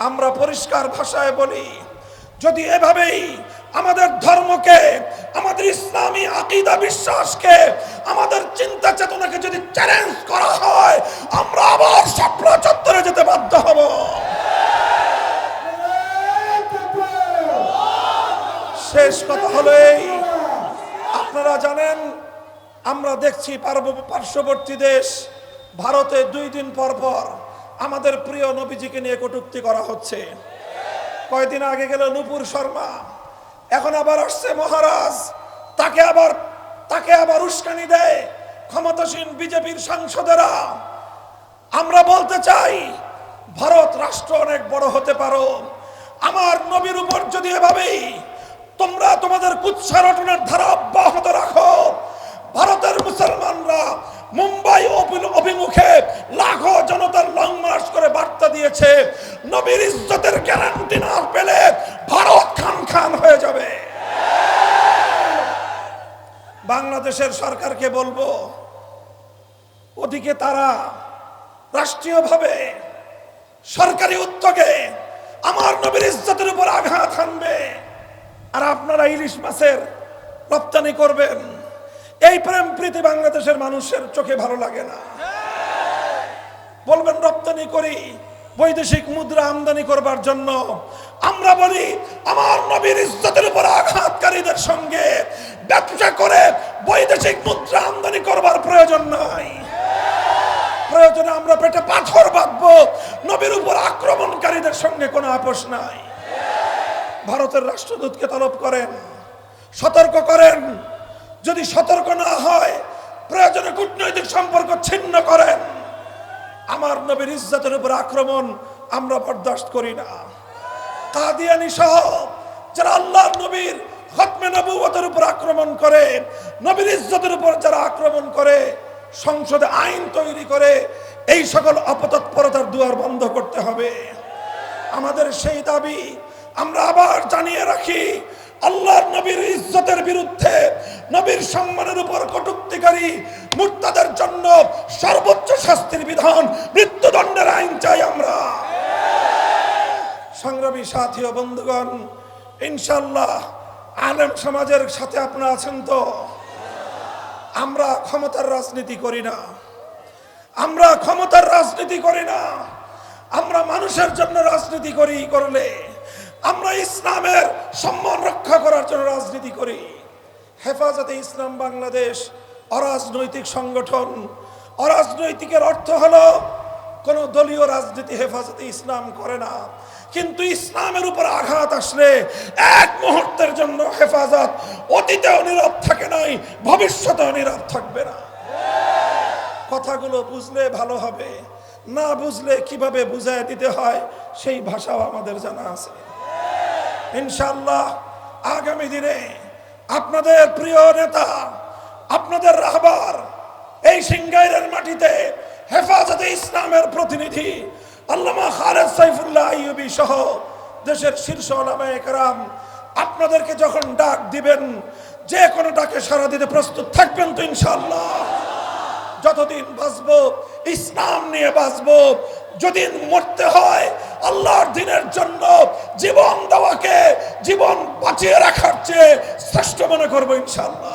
আমরা পরিষ্কার ভাষায় বলি, যদি এভাবেই আমাদের ধর্মকে, আমাদের ইসলামী আকিদা বিশ্বাসকে, আমাদের চিন্তা চেতনাকে যদি চ্যালেঞ্জ করা হয়, আমরা আবার স্বপ্ন চত্বরে যেতে বাধ্য হব। শেষ কথা হলো এই। আপনারা জানেন, আমরা দেখছি পার্শ্ববর্তী দেশ ভারতে দুই দিন পর পর আমাদের প্রিয় নবীজিকে নিয়ে কটূক্তি করা হচ্ছে। কয়দিন আগে গেল নুপুর শর্মা, এখন আবার আসছে মহারাজ। তাকে আবার তাকে আবার উস্কানি দেয় ক্ষমতাসীন বিজেপির সাংসদেরা। আমরা বলতে চাই, ভারত রাষ্ট্র অনেক বড় হতে পারো। আমার নবীর উপর যদি এভাবেই তোমরা তোমাদের কুৎসা রটনার ধারা দিয়েছে নবীর ইজ্জতের গ্যারান্টি না পেলে ভারত খান খান হয়ে যাবে। বাংলাদেশের সরকারকে বলব, ওদিকে তারা রাষ্ট্রীয়ভাবে সরকারি উদ্যোগে আমার নবীর ইজ্জতের উপর আঘাত হানবে। আর আপনারা ইলিশ মাছের রপ্তানি করবেন। এই প্রেম প্রীতি বাংলাদেশের মানুষের চোখে ভালো লাগে না। বলবেন, রপ্তানি করি। বৈদেশিক মুদ্রা আমদানি করবার জন্য আমরা বলি, আমার নবীর ইজ্জতের উপর আঘাতকারীদের সঙ্গে ব্যবসা করে বৈদেশিক মুদ্রা আমদানি করবার প্রয়োজন নাই। প্রয়োজনে আমরা পেটে পাথর বাঁধবো, নবীর উপর আক্রমণকারীদের সঙ্গে কোনো আপোষ নাই। ভারতের রাষ্ট্রদূতকে তলব করেন, সতর্ক করেন, যদি সতর্ক না হয় প্রয়োজনে কূটনৈতিক সম্পর্ক ছিন্ন করেন। আমার নবীর ইজ্জতের উপর আক্রমণ আমরা বরদাস্ত করি না। কাদিয়ানি সহ যারা আল্লাহ নবীর হতমে নবুয়তের উপর আক্রমণ করে, নবীর ইজ্জতের উপর যারা আক্রমণ করে, সংসদে আইন তৈরি করে, এই সকল অপতৎপরতার দুয়ার বন্ধ করতে হবে। আমাদের সেই দাবি আমরা আবার জানিয়ে রাখি, আল্লাহর নবীর ইজ্জতের বিরুদ্ধে নবীর সম্মানের উপর কটুক্তিকারী মুক্তাদের জন্য সর্বোচ্চ বিধান মৃত্যুদণ্ডের আইন চাই আমরা। সংগ্রামী সাথী ও বন্ধুগণ ইনশাল্লাহ আলেম সমাজের সাথে আপনারা আছেন তো? আমরা ক্ষমতার রাজনীতি করি না। আমরা ক্ষমতার রাজনীতি করি না। আমরা মানুষের জন্য রাজনীতি করি করলে। আমরা ইসলামের সম্মান রক্ষা করার জন্য রাজনীতি করি। হেফাজতে ইসলাম বাংলাদেশ অরাজনৈতিক সংগঠন অরাজনৈতিকের অর্থ হলো, কোনো দলীয় রাজনীতি হেফাজতে ইসলাম করে না। কিন্তু ইসলামের উপর আঘাত আসলে এক মুহূর্তের জন্য হেফাজত অতীতেও নীরব থাকে নাই, ভবিষ্যতেও নীরব থাকবে না। কথাগুলো বুঝলে ভালো হবে, না বুঝলে কীভাবে বুঝায় দিতে হয়, সেই ভাষাও আমাদের জানা আছে। ইনশাল্লাহ আগামী দিনে আপনাদের প্রিয় নেতা, আপনাদের রাহবার এই সিঙ্গাইরের মাটিতে হেফাজতে ইসলামের প্রতিনিধি আল্লামা খালেদ সাইফুল্লাহ আইয়ুবী সহ দেশের শীর্ষ ওলামায়ে কেরাম আপনাদেরকে যখন ডাক দিবেন, যে কোনো ডাকে সারা দিতে প্রস্তুত থাকবেন তো ইনশাল্লাহ যতদিন বাঁচবো, ইসলাম নিয়ে বাঁচবো যদি মরতে হয়, আল্লাহর দিনের জন্য জীবন দেওয়াকে, জীবন বাঁচিয়ে রাখার চেয়ে শ্রেষ্ঠ মনে করব ইনশাল্লাহ